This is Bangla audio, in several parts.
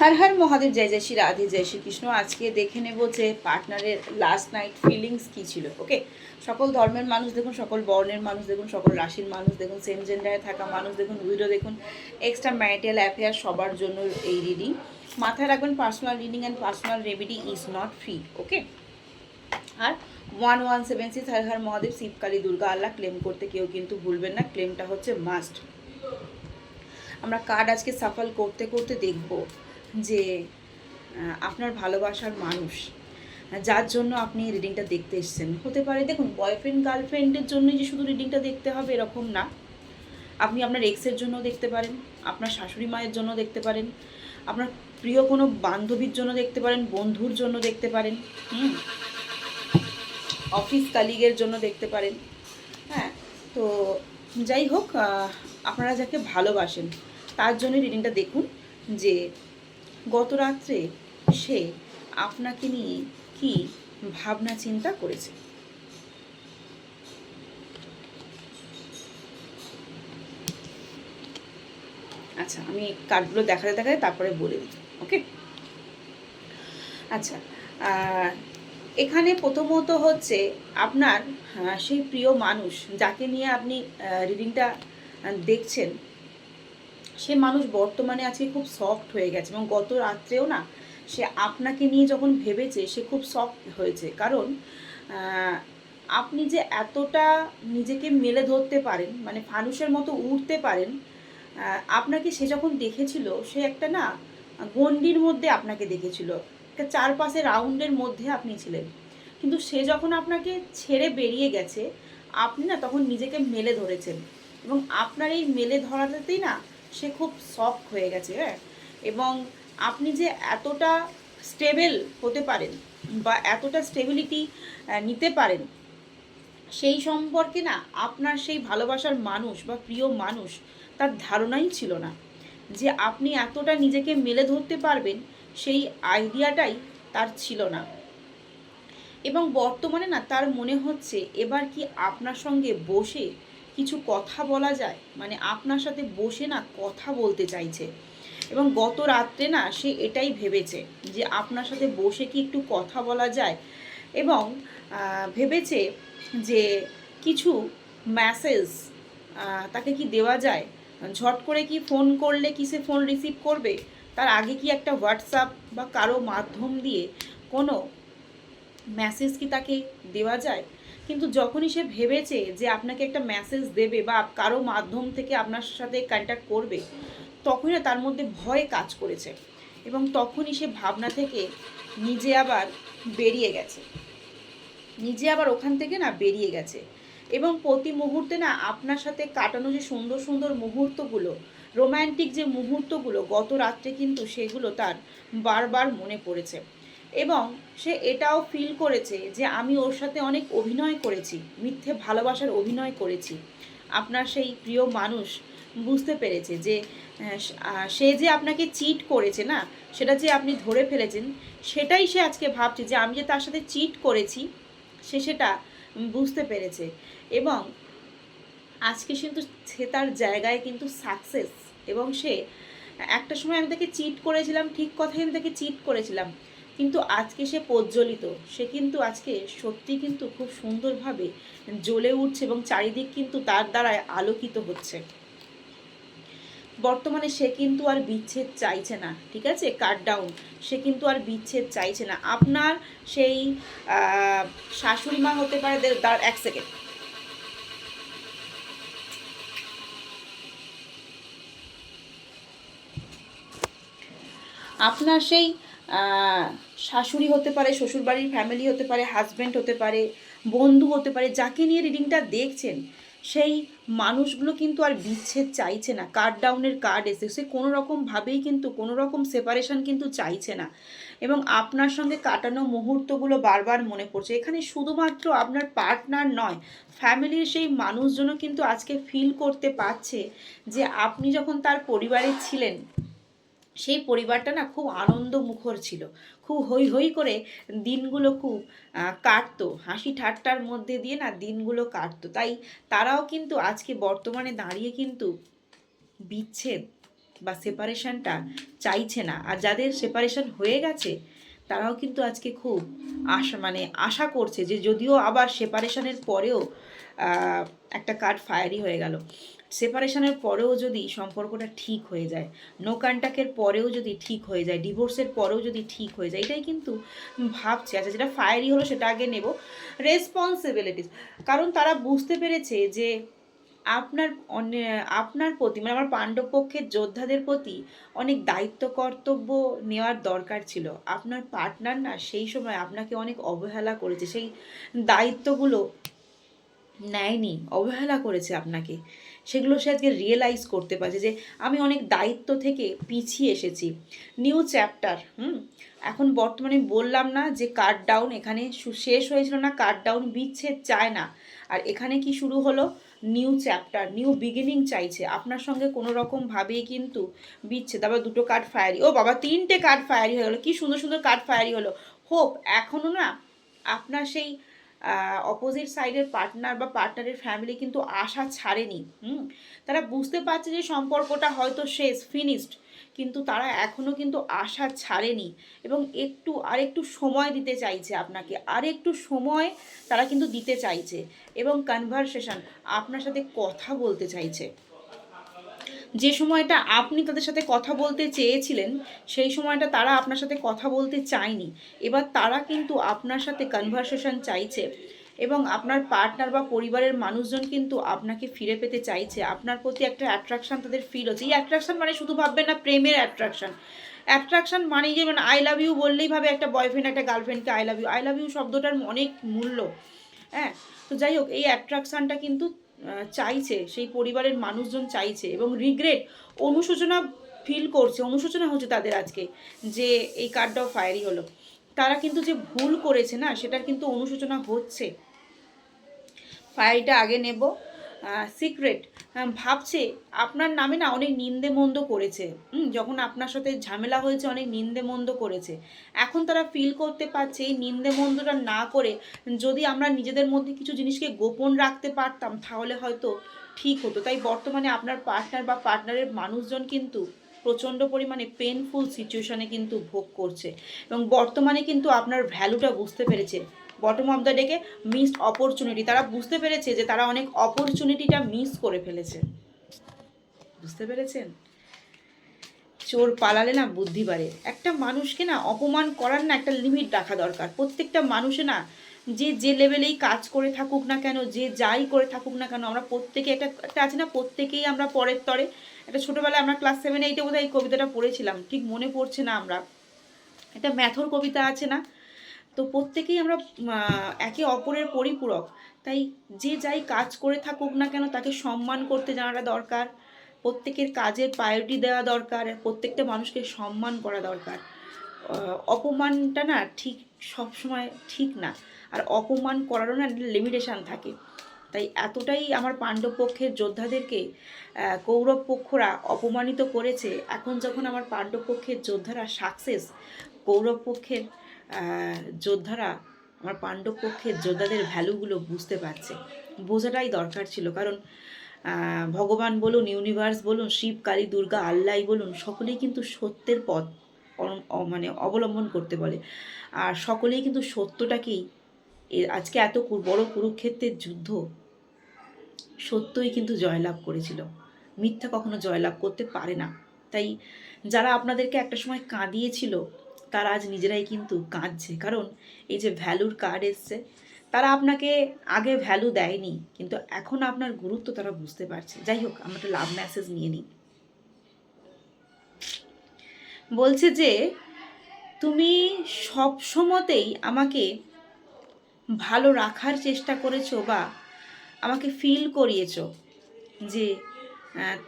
হর হর মহাদেব, জয় জয় শ্রী রাধে, জয় শ্রীকৃষ্ণ। আজকে দেখে নেব যে পার্টনারের লাস্ট নাইট ফিলিংস কী ছিল ওকে সকল ধর্মের মানুষ দেখুন, সকল বর্ণের মানুষ দেখুন, সকল রাশির মানুষ দেখুন সেম জেন্ডারে থাকা মানুষ দেখুন উইডো দেখুন এক্সট্রা ম্যারিটাল অ্যাফেয়ার সবার জন্য এই রিডিং মাথায় রাখবেন personal reading and personal remedy is not free okay R one one seven six Har Har Mahadev, Shivkali, Durga, Allah claim করতে কেউ কিন্তু ভুলবেন না ক্লেমটা হচ্ছে মাস্ট আমরা কার্ড আজকে সাফল করতে করতে দেখব। যে আপনার ভালোবাসার মানুষ, যার জন্য আপনি রিডিংটা দেখতে এসেছেন। হতে পারে, দেখুন বয়ফ্রেন্ড গার্লফ্রেন্ডের জন্যই যে শুধু রিডিংটা দেখতে হবে এরকম না। আপনি আপনার এক্সের জন্য দেখতে পারেন, আপনার শাশুড়ি মায়ের জন্য দেখতে পারেন, আপনার প্রিয় কোনো বান্ধবীর জন্য দেখতে পারেন, বন্ধুর জন্য দেখতে পারেন, হুম অফিস কালিগের জন্য দেখতে পারেন হ্যাঁ তো যাই হোক আপনারা যাকে ভালোবাসেন, তার জন্য রিডিংটা দেখুন যে গত রাত্রে সে আপনাকে নিয়ে কি ভাবনা চিন্তা করেছে? আচ্ছা আমি কার্ডগুলো দেখাতে দেখাতে তারপরে বলে দিই, ওকে? আচ্ছা এখানে প্রথমত হচ্ছে আপনার সেই প্রিয় মানুষ যাকে নিয়ে আপনি রিডিংটা দেখছেন সে মানুষ বর্তমানে আজকে খুব সফট হয়ে গেছে এবং গত রাত্রেও না, সে আপনাকে নিয়ে যখন ভেবেছে, সে খুব সফট হয়েছে। কারণ আপনি যে এতটা নিজেকে মেলে ধরতে পারেন মানে ফানুষের মতো উঠতে পারেন আপনাকে সে যখন দেখেছিল, সে একটা না গণ্ডির মধ্যে আপনাকে দেখেছিল। একটা চারপাশে রাউন্ডের মধ্যে আপনি ছিলেন। কিন্তু সে যখন আপনাকে ছেড়ে বেরিয়ে গেছে, আপনি না তখন নিজেকে মেলে ধরেছেন। এবং আপনার এই মেলে ধরাটাতেই না সে খুব শখ হয়ে গেছে হ্যাঁ? এবং আপনি যে এতটা স্টেবল হতে পারেন বা এতটা স্টেবিলিটি নিতে পারেন, সেই সম্পর্কে না আপনার সেই ভালোবাসার মানুষ বা প্রিয় মানুষ তার ধারণাই ছিল না। যে আপনি এতটা নিজেকে মেলে ধরতে পারবেন সেই আইডিয়াটাই তার ছিল না। এবং বর্তমানে না তার মনে হচ্ছে এবার কি আপনার সঙ্গে বসে কিছু কথা বলা যায় মানে আপনার সাথে বসে না কথা বলতে চাইছে। এবং গত রাত্রে না সে এটাই ভেবেছে যে আপনার সাথে বসে কি একটু কথা বলা যায় এবং ভেবেছে যে কিছু মেসেজ তাকে কি দেওয়া যায়? ঝট করে কি ফোন করলে কি সে ফোন রিসিভ করবে? তার আগে কি একটা হোয়াটসঅ্যাপ বা কারও মাধ্যম দিয়ে কোনো মেসেজ কি তাকে দেওয়া যায়? কিন্তু যখনই সে ভেবেছে যে আপনাকে একটা মেসেজ দেবে বা কারও মাধ্যম থেকে আপনার সাথে কন্ট্যাক্ট করবে, তখনই তার মধ্যে ভয় কাজ করেছে। এবং তখনই সে ভাবনা থেকে নিজে আবার বেরিয়ে গেছে। নিজে আবার ওখান থেকে না বেরিয়ে গেছে। এবং প্রতি মুহূর্তে না আপনার সাথে কাটানো যে সুন্দর সুন্দর মুহূর্তগুলো রোম্যান্টিক যে মুহূর্তগুলো, গত রাত্রে কিন্তু সেগুলো তার বারবার মনে পড়েছে। এবং সে এটাও ফিল করেছে যে আমি ওর সাথে অনেক অভিনয় করেছি, মিথ্যে ভালোবাসার অভিনয় করেছি। আপনার সেই প্রিয় মানুষ বুঝতে পেরেছে যে সে যে আপনাকে চিট করেছে না, সেটা যে আপনি ধরে ফেলেছেন, সেটাই সে আজকে ভাবছে যে আমি যে তার সাথে চিট করেছি, সে সেটা বুঝতে পেরেছে। এবং আজকে কিন্তু সে তার জায়গায় কিন্তু সাকসেস এবং সে একটা সময় আমি তাকে চিট করেছিলাম, ঠিক কথাই আমি তাকে চিট করেছিলাম। কিন্তু আজকে সে প্রজ্বলিত। সে কিন্তু আজকে সত্যি কিন্তু খুব সুন্দরভাবে জ্বলে উঠছে এবং চারিদিক কিন্তু তার দ্বারায় আলোকিত হচ্ছে। বর্তমানে সে কিন্তু আর বিচ্ছেদ চাইছে না, ঠিক আছে? কাট ডাউন সে কিন্তু আর বিচ্ছেদ চাইছে না। আপনার সেই শাশুড়ি মা হতে পারে তার এক সেকেন্ড আপনার সেই শাশুড়ি হতে পারে, শ্বশুরবাড়ির ফ্যামিলি হতে পারে হাজব্যান্ড হতে পারে, বন্ধু হতে পারে, যাকে নিয়ে রিডিংটা দেখছেন, সেই মানুষগুলো কিন্তু আর বিচ্ছেদ চাইছে না। কার্ড ডাউনের কার্ড এসে, সে কোনো রকমভাবেই কিন্তু কোনো রকম সেপারেশন কিন্তু চাইছে না। এবং আপনার সঙ্গে কাটানো মুহূর্তগুলো বারবার মনে পড়ছে। এখানে শুধুমাত্র আপনার পার্টনার নয় ফ্যামিলির সেই মানুষজনও কিন্তু আজকে ফিল করতে পারছে যে আপনি যখন তার পরিবারে ছিলেন সেই পরিবারটা না খুব আনন্দ মুখর ছিল। খুব হই হই করে দিনগুলো খুব কাটতো। হাসি ঠাট্টার মধ্যে দিয়ে না দিনগুলো কাটতো। তাই তারাও কিন্তু আজকে বর্তমানে দাঁড়িয়ে কিন্তু বিচ্ছেদ বা সেপারেশনটা চাইছে না। আর যাদের সেপারেশন হয়ে গেছে, তারাও কিন্তু আজকে খুব আশা মানে আশা করছে যে যদিও আবার সেপারেশনের পরেও একটা কার্ড ফায়ারি হয়ে গেল। সেপারেশনের পরেও যদি সম্পর্কটা ঠিক হয়ে যায় নো কন্ট্যাক্টের পরেও যদি ঠিক হয়ে যায় ডিভোর্সের পরেও যদি ঠিক হয়ে যায়, এটাই কিন্তু ভাবছে। আচ্ছা যেটা ফায়ারি হলো সেটা আগে নেব। রেসপন্সিবিলিটিস কারণ তারা বুঝতে পেরেছে যে আপনার আপনার প্রতি মানে আমার পাণ্ডব পক্ষের যোদ্ধাদের প্রতি অনেক দায়িত্ব, কর্তব্য নেওয়ার দরকার ছিল। আপনার পার্টনার না সেই সময় আপনাকে অনেক অবহেলা করেছে। সেই দায়িত্বগুলো নেয়নি, অবহেলা করেছে আপনাকে। সেগুলো সে আজকে রিয়েলাইজ করতে পারছে যে আমি অনেক দায়িত্ব থেকে পিছিয়ে এসেছি। New chapter hmm? এখন বর্তমানে বললাম না যে কাট ডাউন এখানে শেষ হয়েছিল না কাট ডাউন বিচ্ছেদ চায় না। আর এখানে কি শুরু হলো? নিউ চ্যাপ্টার নিউ বিগিনিং চাইছে। আপনার সঙ্গে কোনো রকম ভাবেই কিন্তু বিচ্ছেদ। আবার দুটো কার্ড ফায়ারি ও বাবা, তিনটে কার্ড ফায়ারি হয়ে গেলো। কি সুন্দর সুন্দর কার্ড ফায়ারি হলো। হোপ এখনও না আপনার সেই অপোজিট সাইডের পার্টনার বা পার্টনারের ফ্যামিলি কিন্তু আশা ছাড়েনি, হুম? তারা বুঝতে পারছে যে সম্পর্কটা হয়তো শেষ ফিনিশড কিন্তু তারা এখনও কিন্তু আশা ছাড়েনি এবং একটু আর একটু সময় দিতে চাইছে আপনাকে আর একটু সময় তারা কিন্তু দিতে চাইছে এবং কনভারসেশন আপনার সাথে কথা বলতে চাইছে। যে সময়টা আপনি তাদের সাথে কথা বলতে চেয়েছিলেন, সেই সময়টা তারা আপনার সাথে কথা বলতে চায়নি। এবার তারা কিন্তু আপনার সাথে কনভারসেশন চাইছে এবং আপনার পার্টনার বা পরিবারের মানুষজন কিন্তু আপনাকে ফিরে পেতে চাইছে। আপনার প্রতি একটা অ্যাট্রাকশন তাদের ফিল হচ্ছে। এই অ্যাট্রাকশন মানে শুধু ভাববেন না, প্রেমের অ্যাট্রাকশন অ্যাট্রাকশন মানে যে মানে আই লাভ ইউ বললেই ভাবে একটা বয়ফ্রেন্ড একটা গার্লফ্রেন্ডকে I love you I love you শব্দটার অনেক মূল্য। হ্যাঁ? তো যাই হোক, এই অ্যাট্রাকশনটা কিন্তু চাইছে, সেই পরিবারের মানুষজন চাইছে এবং রিগ্রেট অনুশোচনা ফিল করছে, অনুশোচনা হচ্ছে তাদের আজকে যে এই কার্ডটাও ফায়ারি হলো। তারা কিন্তু যে ভুল করেছে না, সেটার কিন্তু অনুশোচনা হচ্ছে। ফায়ারিটা আগে নেব। সিক্রেট ভাবছে, আপনার নামে না অনেক নিন্দে মন্দ করেছে যখন আপনার সাথে ঝামেলা হয়েছে, অনেক নিন্দে মন্দ করেছে। এখন তারা ফিল করতে পারছে, এই নিন্দে মন্দটা না করে যদি আমরা নিজেদের মধ্যে কিছু জিনিসকে গোপন রাখতে পারতাম, তাহলে হয়তো ঠিক হতো। তাই বর্তমানে আপনার পার্টনার বা পার্টনারের মানুষজন কিন্তু প্রচণ্ড পরিমাণে পেনফুল সিচুয়েশনে কিন্তু ভোগ করছে। এবং বর্তমানে কিন্তু আপনার ভ্যালুটা বুঝতে পেরেছে। বটম অফ দ্য ডেকে মিসড অপরচুনিটি তারা বুঝতে পেরেছে যে তারা অনেক অপরচুনিটিটা মিস করে ফেলেছে। বুঝতে পেরেছেন? চোর পালালে না বুদ্ধি বাড়ে। একটা মানুষকে না অপমান করার না একটা লিমিট রাখা দরকার। প্রত্যেকটা মানুষে না যে যে লেভেলেই কাজ করে থাকুক না কেন, যে যাই করে থাকুক না কেন, আমরা প্রত্যেকে একটা একটা আছে না, প্রত্যেকেই আমরা পরের তরে। একটা ছোটোবেলায় আমরা ক্লাস সেভেন এইটে বোধহয় এই কবিতাটা পড়েছিলাম। ঠিক মনে পড়ছে না আমরা। একটা ম্যাথর কবিতা আছে না তো প্রত্যেকেই আমরা একে অপরের পরিপূরক। তাই যে যাই কাজ করে থাকুক না কেন তাকে সম্মান করতে জানাটা দরকার। প্রত্যেকের কাজের প্রায়োরিটি দেওয়া দরকার, প্রত্যেকটা মানুষকে সম্মান করা দরকার। অপমানটা না ঠিক সবসময় ঠিক না। আর অপমান করারও না লিমিটেশান থাকে। তাই এতটাই আমার পাণ্ডব পক্ষের যোদ্ধাদেরকে কৌরব পক্ষরা অপমানিত করেছে। এখন যখন আমার পাণ্ডব পক্ষের যোদ্ধারা সাকসেস কৌরব পক্ষের যোদ্ধারা আমার পাণ্ডব পক্ষের যোদ্ধাদের ভ্যালুগুলো বুঝতে পারছে। বোঝাটাই দরকার ছিল। কারণ ভগবান বলুন ইউনিভার্স বলুন, শিব, কালী, দুর্গা, আল্লাহ বলুন, সকলেই কিন্তু সত্যের পথ মানে অবলম্বন করতে বলে। আর সকলেই কিন্তু সত্যটাকেই আজকে এত বড় কুরুক্ষেত্রের যুদ্ধ, সত্যই কিন্তু জয়লাভ করেছিল। মিথ্যা কখনো জয়লাভ করতে পারে না। তাই, যারা আপনাদেরকে একটা সময় কাঁদিয়েছিল তারা আজ নিজেরাই কিন্তু কাঁদছে। কারণ এই যে ভ্যালুর কার্ড এসছে, তারা আপনাকে আগে ভ্যালু দেয়নি, কিন্তু এখন আপনার গুরুত্ব তারা বুঝতে পারছে। যাই হোক, আমরা একটা লাভ মেসেজ নিয়ে নিই। বলছে যে, তুমি সব সময়তেই আমাকে ভালো রাখার চেষ্টা করেছ বা আমাকে ফিল করিয়েছো যে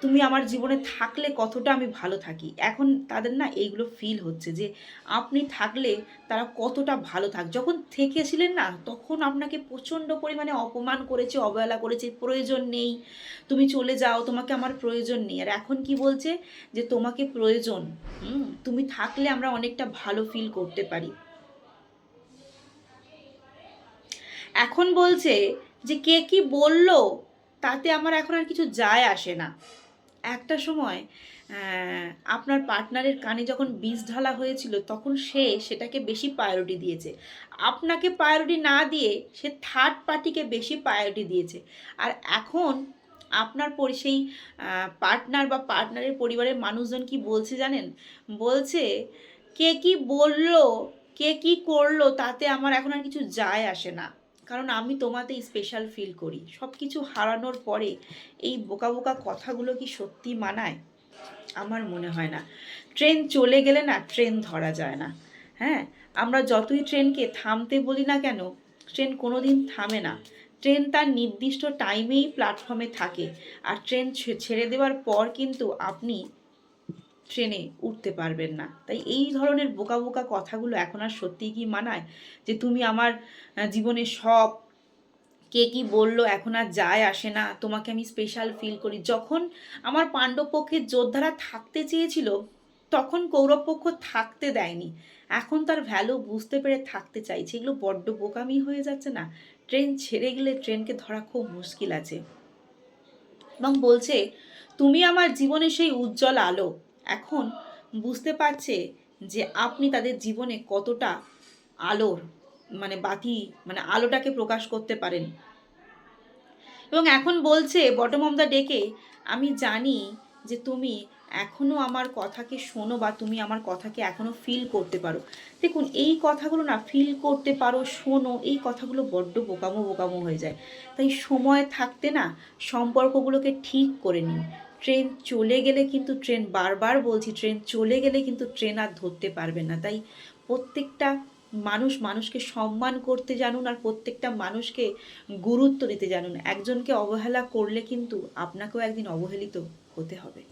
তুমি আমার জীবনে থাকলে কতটা আমি ভালো থাকি? এখন তাদের না এইগুলো ফিল হচ্ছে যে আপনি থাকলে তারা কতটা ভালো থাক, যখন থেকেছিলেন না, তখন আপনাকে প্রচণ্ড পরিমাণে অপমান করেছে, অবহেলা করেছে, প্রয়োজন নেই, তুমি চলে যাও, তোমাকে আমার প্রয়োজন নেই। আর এখন কি বলছে? যে তোমাকে প্রয়োজন তুমি থাকলে আমরা অনেকটা ভালো ফিল করতে পারি। এখন বলছে যে কে কি বলল? তাতে আমার এখন আর কিছু যায় আসে না। একটা সময় আপনার পার্টনারের কানে যখন বীজ ঢালা হয়েছিল, তখন সে সেটাকে বেশি প্রায়োরিটি দিয়েছে। আপনাকে প্রায়োরিটি না দিয়ে সে থার্ড পার্টিকে বেশি প্রায়োরিটি দিয়েছে। আর এখন আপনার পরি, সেই পার্টনার বা পার্টনারের পরিবারের মানুষজন কি বলছে জানেন? বলছে, কে কি বলল, কে কি করল, তাতে আমার এখন আর কিছু যায় আসে না। কারণ আমি তোমাতেই স্পেশাল ফিল করি। সব কিছু হারানোর পরে এই বোকা বোকা কথাগুলো কি সত্যি মানায়? আমার মনে হয় না। ট্রেন চলে গেলে না ট্রেন ধরা যায় না। হ্যাঁ আমরা যতই ট্রেনকে থামতে বলি না কেন, ট্রেন কোনো দিন থামে না। ট্রেন তার নির্দিষ্ট টাইমেই প্ল্যাটফর্মে থাকে। আর ট্রেন ছেড়ে দেওয়ার পর কিন্তু আপনি ট্রেনে উঠতে পারবেন না। তাই এই ধরনের বোকা বোকা কথাগুলো এখন আর সত্যিই কি মানায়? যে তুমি আমার জীবনে সব, কে কি বলল এখন আর যায় আসে না। তোমাকে আমি স্পেশাল ফিল করি। যখন আমার পাণ্ডব পক্ষের যোদ্ধারা থাকতে চেয়েছিল, তখন কৌরব পক্ষ থাকতে দেয়নি। এখন তার ভ্যালু বুঝতে পেরে থাকতে চাইছে। এগুলো বড্ড বোকামি হয়ে যাচ্ছে না? ট্রেন ছেড়ে গেলে ট্রেনকে ধরা খুব মুশকিল আছে। এবং বলছে, তুমি আমার জীবনে সেই উজ্জ্বল আলো এখন বুঝতে পারছে যে আপনি তাদের জীবনে কতটা আলোর মানে বাতি মানে আলোটাকে প্রকাশ করতে পারেন। এবং এখন বলছে বটম অফ দ্য ডেকে আমি জানি যে তুমি এখনও আমার কথাকে শোনো বা তুমি আমার কথাকে এখনও ফিল করতে পারো। দেখুন, এই কথাগুলো না ফিল করতে পারো, শোনো, এই কথাগুলো বড্ড বোকামো বোকামো হয়ে যায়। তাই সময় থাকতে না সম্পর্কগুলোকে ঠিক করে নিন। ট্রেন চলে গেলে কিন্তু ট্রেন বারবার বলছি, ট্রেন চলে গেলে কিন্তু ট্রেন আর ধরতে পারবে না। তাই প্রত্যেকটা মানুষ মানুষকে সম্মান করতে জানুন আর প্রত্যেকটা মানুষকে গুরুত্ব দিতে জানুন। একজনকে অবহেলা করলে কিন্তু আপনাকেও একদিন অবহেলিত হতে হবে।